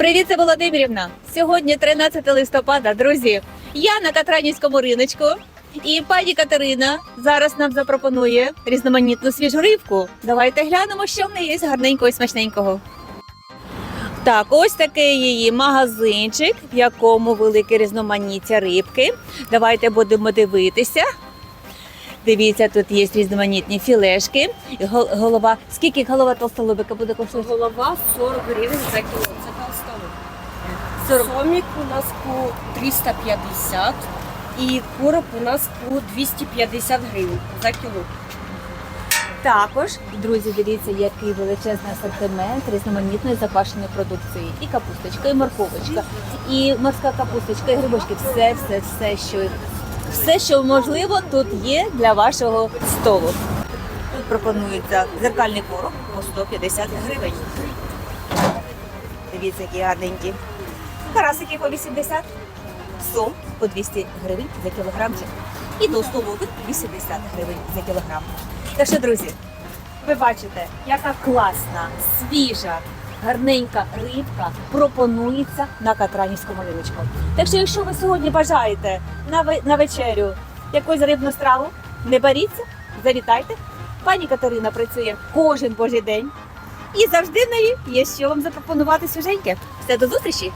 Привіт, це Володимирівна. Сьогодні 13 листопада, друзі. Я на Катранівському риночку. І пані Катерина зараз нам запропонує різноманітну свіжу рибку. Давайте глянемо, що в неї є гарненького і смачненького. Так, ось такий її магазинчик, в якому велике різноманіття рибки. Давайте будемо дивитися. Дивіться, тут є різноманітні філешки. Гол- Голова. Скільки голова толстолобика буде коштувати? Голова 40 гривень за кіло. Це толстолоб. 40. Сомік у нас по 350 і короб у нас по 250 гривень за кіло. Також, друзі, дивіться, який величезний асортимент різноманітної запашеної продукції. І капусточка, і морковочка, і морська капусточка, і грибочки. Все, все, все, що все, що можливо, тут є для вашого столу. Тут пропонується зеркальний короб по 150 гривень. Дивіться, які гарненькі. Карасики по 80, сом по 200 гривень за кілограмчик. І толстолобик 80 гривень за кілограм. Так що, друзі, ви бачите, яка класна, свіжа, гарненька рибка пропонується на Катранівському риночку. Так що, якщо ви сьогодні бажаєте на, ве- на вечерю якусь рибну страву, не боріться, завітайте. Пані Катерина працює кожен божий день. І завжди в неї є що вам запропонувати свіженьке. Все до зустрічі!